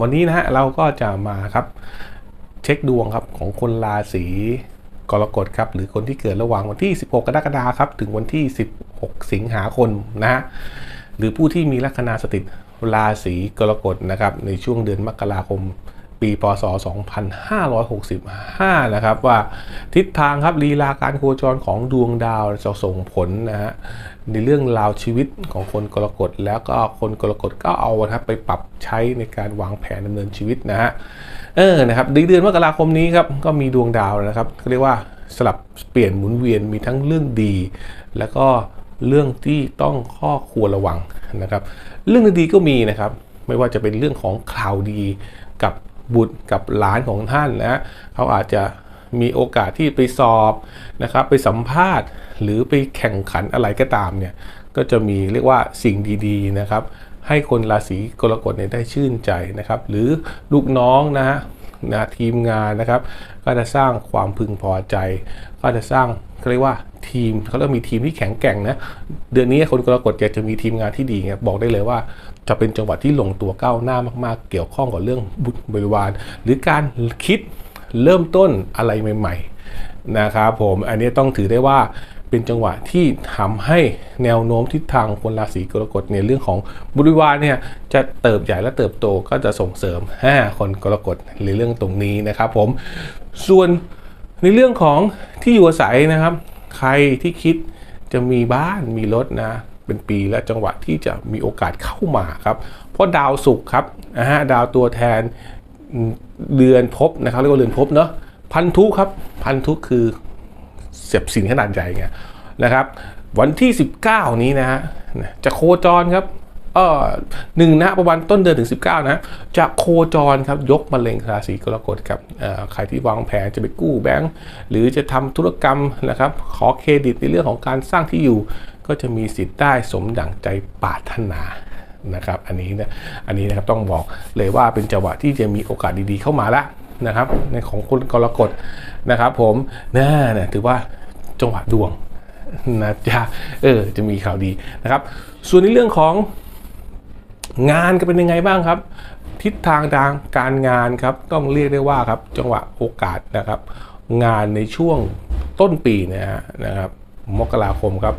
วันนี้นะฮะเราก็จะมาครับเช็คดวงครับของคนราศีกรกฎครับหรือคนที่เกิดระหว่างวันที่ 16 กรกฎาคมครับถึงวันที่ 16 สิงหาคมนะฮะหรือผู้ที่มีลัคนาสถิตราศีกรกฎนะครับในช่วงเดือนมกราคม ปีพศ 2565 นะครับว่าทิศทางครับลีลาการโคจรของดวงดาวจะส่งผลนะฮะในเรื่องราวชีวิตของคนกรกฎแล้วก็คนกรกฎก็เอานะครับไปปรับใช้ในการวางแผนดำเนินชีวิตนะฮะเออนะครับในเดือนมกราคมนี้ครับก็มีดวงดาวนะครับเรียกว่าสลับเปลี่ยนหมุนเวียนมีทั้งเรื่องดี แล้วก็เรื่องที่ต้องข้อควรระวังนะครับ เรื่องดีก็มีนะครับ ไม่ว่าจะเป็นเรื่องของข่าวดีกับ บุตรกับหลานของท่านนะเขาอาจจะมีโอกาสที่ไปสอบนะครับไปสัมภาษณ์ หรือไปแข่งขันอะไรก็ตามเนี่ยก็จะมีเรียกว่าสิ่งดีๆนะครับ ให้คนราศีกรกฎเนี่ยได้ชื่นใจนะครับ หรือลูกน้องนะฮะนะทีมงานนะครับ ก็จะสร้างความพึงพอใจ ก็จะสร้าง เขาเรียกว่าทีมเขาเรียกมีทีมที่แข็งแกร่งนะเดือนนี้คนกรกฎอยากจะมีทีมงานที่ดีไงบอกได้เลยว่าจะเป็นจังหวะที่ลงตัวก้าวหน้ามากๆ เกี่ยวข้องกับเรื่องบุตรบริวาร หรือการคิดเริ่มต้นอะไรใหม่ ๆ นะครับผมอันนี้ต้องถือได้ว่าเป็นจังหวะที่ทำให้แนวโน้มทิศทางคนราศีกรกฎในเรื่องของบริวารเนี่ยจะเติบใหญ่และเติบโตก็จะส่งเสริมให้คนกรกฎในเรื่องตรงนี้นะครับผมส่วน ในเรื่องของที่อยู่อาศัยนะครับ ใครที่คิดจะมีบ้านมีรถนะเป็นปีและจังหวะที่จะมีโอกาสเข้ามาครับ เพราะดาวศุกร์ครับนะฮะดาวตัวแทนเดือนภพนะครับเรียกว่าเดือนภพเนาะพันธุครับ พันธุคือเสียบสินขนาดใหญ่ไงนะครับ วันที่ 19 นี้นะฮะจะโคจรครับ เออหนึ่งนะประมาณต้นเดือนถึง 19 นะ จะโคจรครับยกมะเร็งราศีกรกฎครับใครที่วางแผนจะไปกู้แบงก์หรือจะทำธุรกรรมนะครับ ขอเครดิตในเรื่องของการสร้างที่อยู่ ก็จะมีสิทธิ์ได้สมดั่งใจปรารถนานะครับอันนี้นะอันนี้นะครับต้องบอกเลยว่าเป็นจังหวะที่จะมีโอกาสดีๆเข้ามาแล้วนะครับ ในของคนกรกฎนะครับ ผมน่าเนี่ยถือว่าจังหวะดวงนะจ๊ะเออจะมีข่าวดีนะครับ ส่วนในเรื่องของ งานก็เป็นยังไงบ้างครับ ทิศทางทางการงานครับต้องเรียกได้ว่าครับจังหวะโอกาสนะครับ งานในช่วงต้นปีนะฮะนะครับมกราคมครับ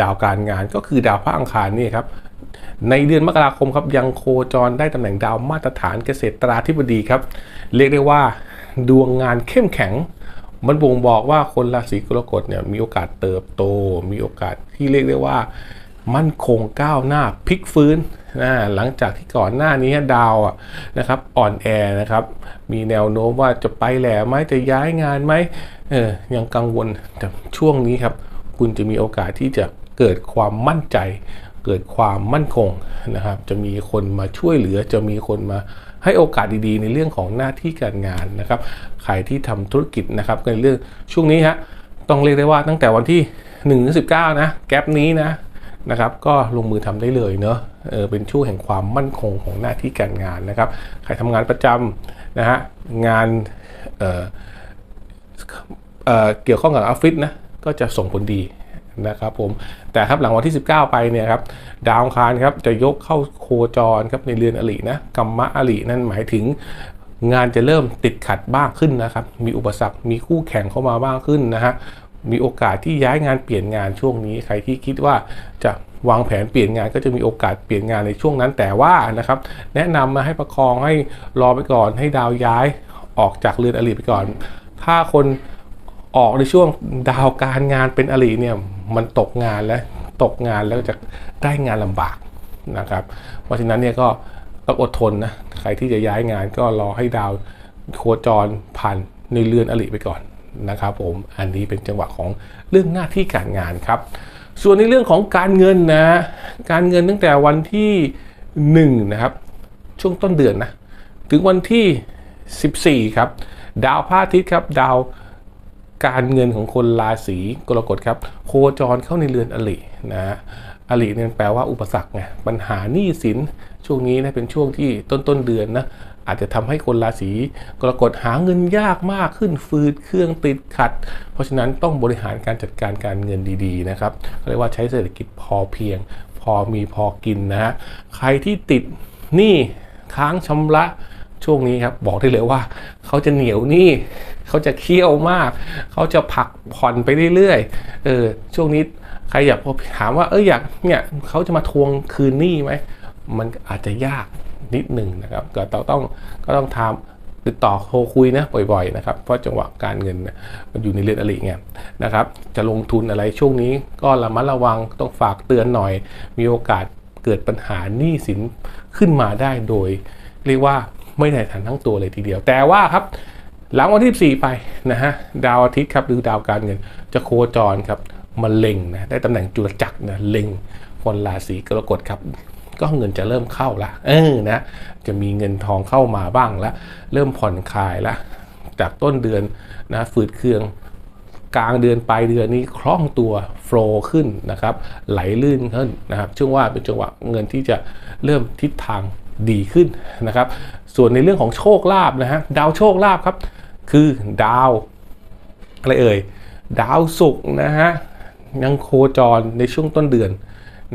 ดาวการงานก็คือดาวพระอังคารนี่ครับในเดือนมกราคมครับยังโคจรได้ตำแหน่งดาวมาตรฐานเกษตราธิบดีครับ เรียกได้ว่า ดวงงานเข้มแข็ง มันบ่งบอกว่าคนราศีกรกฎเนี่ยมีโอกาสเติบโต มีโอกาสที่เรียกได้ว่า มั่นคงก้าวหน้าพลิกฟื้นนะหลังจากที่ก่อนหน้านี้ดาวนะครับอ่อนแอนะครับ มีแนวโน้มว่าจะไปแหล่ไหมจะย้ายงานไหมเออยังกังวลแต่ช่วงนี้ครับ คุณจะมีโอกาสที่จะเกิดความมั่นใจ เกิดความมั่นคงนะครับ จะมีคนมาช่วยเหลือจะมีคนมาให้โอกาสดีๆ ในเรื่องของหน้าที่การงานนะครับใครที่ทำธุรกิจนะครับในเรื่องช่วงนี้ฮะต้องเรียกได้ว่าตั้งแต่วันที่1ถึง19นะแกลบนี้นะนะครับ ก็ลงมือทำได้เลยเนอะ เออเป็นช่วงแห่งความมั่นคงของหน้าที่การงานนะครับใครทำงานประจำนะฮะงานเออเออเกี่ยวข้องกับออฟฟิศนะก็จะส่งผลดีนะครับผมแต่ครับหลังวันที่ 19 ไปเนี่ยครับดาวอังคารครับจะยกเข้าโคจรครับในเรือนอรินะกรรมะอรินั่นหมายถึงงานจะเริ่มติดขัดบ้างขึ้นนะครับ มีอุปสรรค มีคู่แข่งเข้ามาบ้างขึ้นนะฮะ มีโอกาสที่ย้ายงานเปลี่ยนงานช่วงนี้ ใครที่คิดว่าจะวางแผนเปลี่ยนงานก็จะมีโอกาสเปลี่ยนงานในช่วงนั้นแต่ว่านะครับแนะนำมาให้ประคองให้รอไปก่อนให้ดาวย้ายออกจากเรือนอริไปก่อน ถ้าคนออกในช่วงดาวการงานเป็นอริเนี่ยมันตกงานแล้วตกงานแล้วจะได้งานลำบากนะครับ เพราะฉะนั้นเนี่ยก็ต้องอดทนนะใครที่จะย้ายงานก็รอให้ดาวโคจรผ่านในเรือนอริไปก่อน นะครับผมอันนี้เป็นจังหวะของเรื่องหน้าที่การงานครับ ส่วนในเรื่องของการเงินนะการเงินตั้งแต่วันที่1นะครับช่วงต้นเดือนนะถึงวันที่ 14 ครับ ดาวพระอาทิตย์ครับ ดาวการเงินของคนราศีกรกฎครับ โคจรเข้าในเรือนอลินะอลิเนี่ยแปลว่าอุปสรรคไงปัญหาหนี้สินช่วงนี้นะเป็นช่วงที่ต้นต้นเดือนนะ อาจจะทำให้คนราศีกรกฎหาเงินยากมากขึ้นฟืดเครื่องติดขัด เพราะฉะนั้นต้องบริหารการจัดการการเงินดีๆนะครับเรียกว่าใช้เศรษฐกิจพอเพียง พอมีพอกินนะฮะใครที่ติดหนี้ค้างชำระช่วงนี้ครับบอกได้เลยว่าเขาจะเหนียวหนี่เขาจะเคี่ยวมาก เขาจะผักผ่อนไปเรื่อยๆเออช่วงนี้ใครอยากถามว่าเอออยากเนี่ยเขาจะมาทวงคืนหนี้ไหมมันอาจจะยาก นิดหนึ่งนะครับก็ต้องต้องก็ต้องทำติดต่อโทรคุยนะบ่อยๆนะครับเพราะจังหวะการเงินมันอยู่ในเรือนอริไงนะครับจะลงทุนอะไรช่วงนี้ก็ระมัดระวังต้องฝากเตือนหน่อย มีโอกาสเกิดปัญหาหนี้สินขึ้นมาได้โดย เรียกว่าไม่ได้ทันทั้งตัวเลยทีเดียว แต่ว่าครับหลังวันที่4ไปนะฮะดาวอาทิตย์ครับหรือดาวการเงินจะโคจรครับมาเล็งนะได้ตำแหน่งจุลจักรนะเล็งคนราศีกรกฎครับ ก็เงินจะเริ่มเข้าละเออนะจะมีเงินทองเข้ามาบ้างแล้วเริ่มผ่อนคลายละจากต้นเดือนนะฝืดเคืองกลางเดือนปลายเดือนนี้คล่องตัวโฟล์ขึ้นนะครับ ไหลลื่นขึ้นนะครับช่วงว่าเป็นจังหวะเงินที่จะเริ่มทิศทางดีขึ้นนะครับ ส่วนในเรื่องของโชคลาภนะฮะดาวโชคลาภครับ คือดาวอะไรเอ่ยดาวศุกร์นะฮะยังโคจรในช่วงต้นเดือน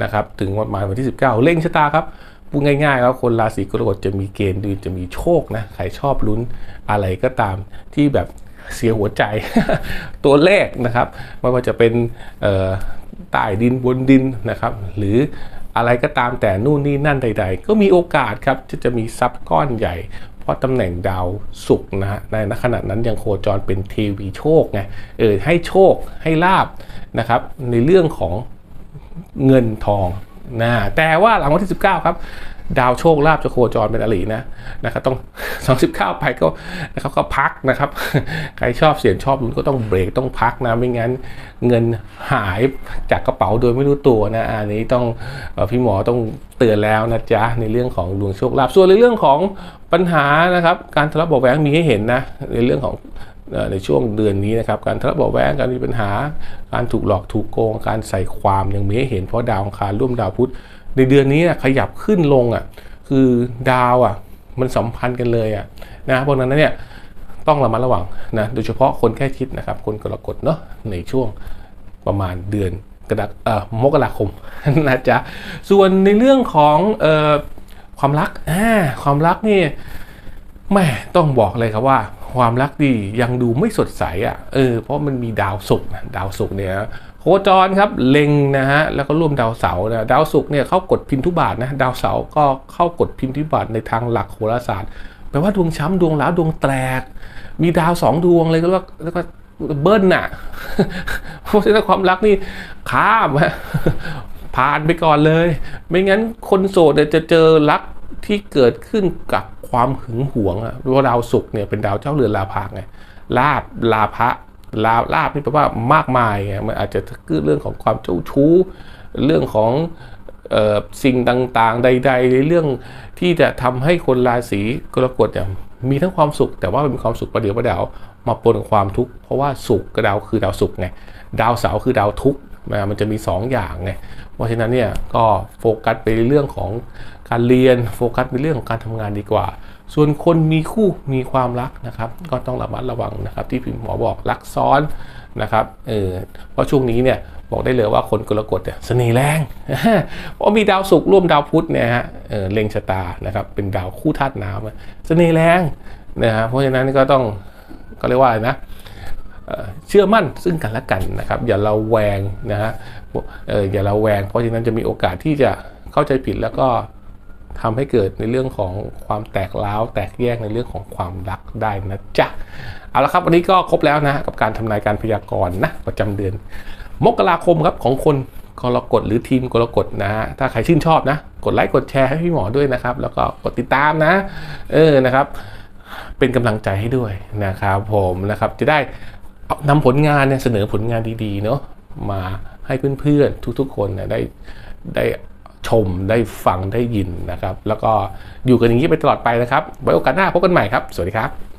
นะครับถึงประมาณวันที่ 19 เล่งชะตาครับพูดง่ายๆครับคนราศีกรกฎจะมีเกณฑ์ดีจะมีโชคนะใครชอบลุ้นอะไรก็ตามที่แบบเสียหัวใจตัวเลขนะครับไม่ว่าจะเป็นใต้ดินบนดินนะครับ หรืออะไรก็ตามแต่นู่นนี่นั่นใด ๆ ก็มีโอกาสครับที่จะมีซับก้อนใหญ่ เพราะตำแหน่งดาวศุกร์นะฮะในขณะนั้นยังโคจรเป็นเทวีโชคไงเออให้โชคให้ลาบนะครับในเรื่องของ เงินทองนะแต่ว่าหลังวันที่ 19 ครับ ดาวโชคลาภจะโคจรเป็นอลีนะนะครับต้อง 29 ไปก็นะครับก็พักนะครับ ใครชอบเสี่ยงชอบลุ้นก็ต้องเบรกต้องพักนะไม่งั้นเงินหายจากกระเป๋าโดยไม่รู้ตัวนะอันนี้ต้องพี่หมอต้องเตือนแล้วนะจ๊ะในเรื่องของดวงโชคลาภส่วนในเรื่องของปัญหานะครับ การทะเลาะเบาแหวงมีให้เห็นนะในเรื่องของ ในช่วงเดือนนี้นะครับการทะเลาะเบาแวงการมีปัญหา การถูกหลอกถูกโกง การใส่ความยังมีให้เห็นเพราะดาวอังคารร่วมดาวพุธในเดือนนี้ขยับขึ้นลงอะคือดาวอะมันสัมพันธ์กันเลยอะนะเพราะนั้นเนี่ยต้องระมัดระวังนะโดยเฉพาะคนแค่คิดนะครับคนกรกฎเนาะในช่วงประมาณเดือนกระดักเอ่อมกราคมนะจ๊ะส่วนในเรื่องของเอ่อความรักอ่าความรักนี่แม่ต้องบอกเลยครับว่า ความรักดียังดูไม่สดใสอะเออเพราะมันมีดาวศุกร์ดาวศุกร์เนี่ยโคจรครับเล็งนะฮะแล้วก็ร่วมดาวเสาร์นะดาวศุกร์เนี่ยเข้ากดพิมพ์ทุบาทนะดาวเสาร์ก็เข้ากดพิมพ์ทุบาทในทางหลักโหราศาสตร์แปลว่าดวงช้ำดวงล้าดวงแตก มีดาวสองดวงเลยก็ว่าแล้วก็เบิ้ลน่ะเพราะฉะนั้นความรักนี่ข้ามฮะผ่านไปก่อนเลย ไม่งั้นคนโสดจะเจอรัก ที่เกิดขึ้นกับความหึงหวงอะว่าดาวศุกร์เนี่ยเป็นดาวเจ้าเรือนลาภะไงลาบลาภะลาลาบนี่แปลว่ามากมายไงมันอาจจะคือเรื่องของความเจ้าชู้ เรื่องของออสิ่งต่างๆ ใด ๆ ในเรื่องที่จะทำให้คนราศีกรกฎเนี่ยมีทั้งความสุข แต่ว่าเป็นความสุขประเดี๋ยวประเดาวมาปนกับความทุกข์เพราะว่าสุขกับดาวคือดาวสุขไงดาวเสาร์คือดาวทุกข์ มันจะมี 2 อย่างไง เพราะฉะนั้นเนี่ยก็โฟกัสไปเรื่องของการเรียนโฟกัสในเรื่องของการทำงานดีกว่า ส่วนคนมีคู่มีความรักนะครับ ก็ต้องระมัดระวังนะครับ ที่พี่หมอบอกรักซ้อนนะครับเออเพราะช่วงนี้เนี่ยบอกได้เลยว่าคนกรกฎเนี่ยเสน่ห์แรงเพราะมีดาวศุกร์ร่วมดาวพุธเนี่ยฮะเออเล็งชะตานะครับเป็นดาวคู่ธาตุน้ำเสน่ห์แรงนะฮะเพราะฉะนั้นก็ต้องก็เรียกว่านะ เชื่อมั่นซึ่งกันและกันนะครับ อย่าเราแวงนะฮะอย่าเราแวง เพราะฉะนั้นจะมีโอกาสที่จะเข้าใจผิดแล้วก็ทำให้เกิดในเรื่องของความแตกล้าวแตกแยกในเรื่องของความรักได้นะจ๊ะเอาละครับวันนี้ก็ครบแล้วนะกับการทำนายการพยากรณ์นะประจำเดือน มกราคมครับของคนกรกฎหรือทีมกรกฎนะฮะถ้าใครชื่นชอบนะ กดไลค์กดแชร์ให้พี่หมอด้วยนะครับ แล้วก็กดติดตามนะ เออนะครับ เป็นกำลังใจให้ด้วยนะครับ ผมนะครับจะได้ นำผลงานเนี่ยเสนอผลงานดีๆเนาะมาให้เพื่อนๆทุกๆ คนเนี่ยได้ได้ชมได้ฟังได้ยินนะครับ แล้วก็อยู่กันอย่างนี้ไปตลอดไปนะครับ ไว้โอกาสหน้าพบกันใหม่ครับ สวัสดีครับ